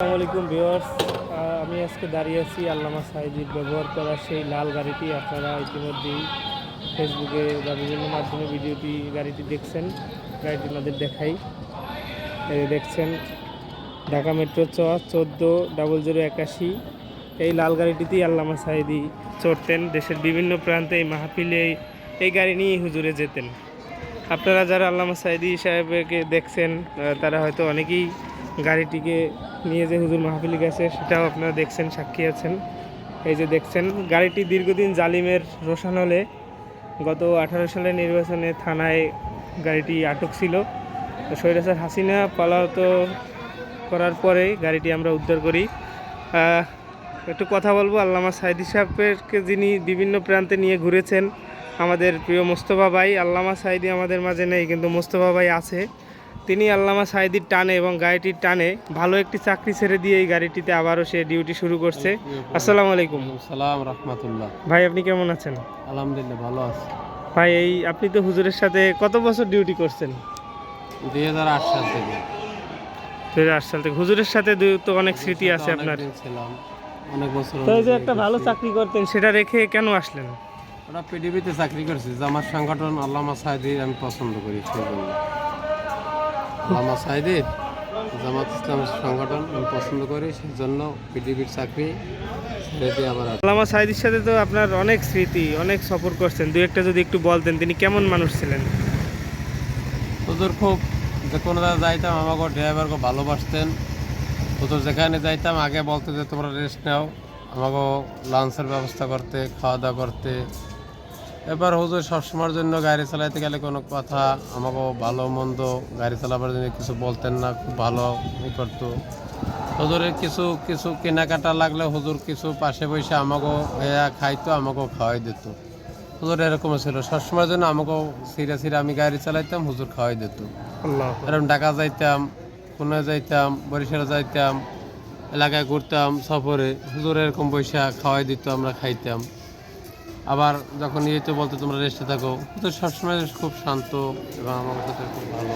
আসসালামু আলাইকুম আমি আজকে দাঁড়িয়ে আছি আল্লামা সাইদির ব্যবহার করা সেই লাল গাড়িটি। আপনারা ইতিমধ্যেই ফেসবুকে বা বিভিন্ন মাধ্যমে ভিডিওটি গাড়িটি দেখছেন, গাড়িটি আমাদের দেখাই। দেখছেন, ঢাকা মেট্রো চ, চোদ্দ ডাবল জিরো একাশি। এই লাল গাড়িটিতেই আল্লামা সাইদি চড়তেন দেশের বিভিন্ন প্রান্তে, এই মাহফিলে এই- গাড়ি নিয়েই হুজুরে যেতেন। আপনারা যারা আল্লামা সাইদি সাহেবকে দেখছেন তারা হয়তো অনেকেই গাড়িটিকে নিয়ে যে হুজুর মাহফিলে গেছে, সেটাও আপনারা দেখছেন, সাক্ষী আছেন। এই যে দেখছেন, গাড়িটি দীর্ঘদিন জালিমের রোশান হলে গত আঠারো সালের নির্বাচনে থানায় গাড়িটি আটক ছিল। সৈরাসার হাসিনা পালাত করার পরে গাড়িটি আমরা উদ্ধার করি। একটু কথা বলব, আল্লামা সাইদি সাহেবকে যিনি বিভিন্ন প্রান্তে নিয়ে ঘুরেছেন, আমাদের প্রিয় মোস্তফা ভাই। আল্লামা সাইদি আমাদের মাঝে নেই, কিন্তু মোস্তফা ভাই আছে। তিনি আল্লামা সাইদির টানে এবং গাড়িটির টানে ভালো একটি চাকরি ছেড়ে দিয়ে এই গাড়িটিতে আবারও সে ডিউটি শুরু করছে। আসসালামু আলাইকুম। সালাম রহমতুল্লাহ। ভাই আপনি কেমন আছেন? আলহামদুলিল্লাহ ভালো আছে। ভাই এই আপনি তো হুজুরের সাথে কত বছর ডিউটি করছেন? দুই হাজার আট সাল থেকে। দুই হাজার আট সাল থেকে। হুজুরের সাথে তো অনেক স্মৃতি আছে আপনার। ছিলাম অনেক বছর তো যে একটা ভালো চাকরি করতেন সেটা রেখে কেন আসলেন? ওরা পিডিবিতে চাকরি করছি যে আমার সংগঠন আল্লামা সাহেদি আমি পছন্দ করি সেই জন্য। আল্লামা সাহেদির জামাত ইসলামের সংগঠন আমি পছন্দ করি সেই জন্য পিডিবির চাকরি আবার সাইদির সাথে তো আপনার অনেক স্মৃতি অনেক সফর করছেন। দু একটা যদি একটু বলতেন তিনি কেমন মানুষ ছিলেন? হুজুর খুব যে কোনো যাইতাম আমাকে ড্রাইভারকে ভালোবাসতেন। হুজুর যেখানে যাইতাম আগে বলতে যে তোমরা রেস্ট নাও। আমাকে লাঞ্চের ব্যবস্থা করতে খাওয়া দাওয়া করতে। এবার হুজুর সবসময়ের জন্য গাড়ি চালাইতে গেলে কোনো কথা আমাকে ভালো মন্দ গাড়ি চালাবার জন্য কিছু বলতেন না খুব ভালো ই করতো। হুজুরের কিছু কিছু কেনাকাটা লাগলে হুজুর কিছু পাশে বসে আমাকেও এয়া খাইতো আমাকেও খাওয়াই দিত। হুজুর এরকম ছিল। সবসময়ের জন্য আমাকেও সিরে সিরে আমি গাড়ি চালাইতাম হুজুর খাওয়াই দিত। এরকম ঢাকা যাইতাম খুলনা যাইতাম বরিশাল যাইতাম এলাকায় ঘুরতাম সফরে হুজুর এরকম বৈশা খাওয়াই দিত আমরা খাইতাম। আবার যখন ইয়ে তো বলতো তোমরা রেস্টে থাকো, তো সবসময় খুব শান্ত এবং আমার সাথে খুব ভালো।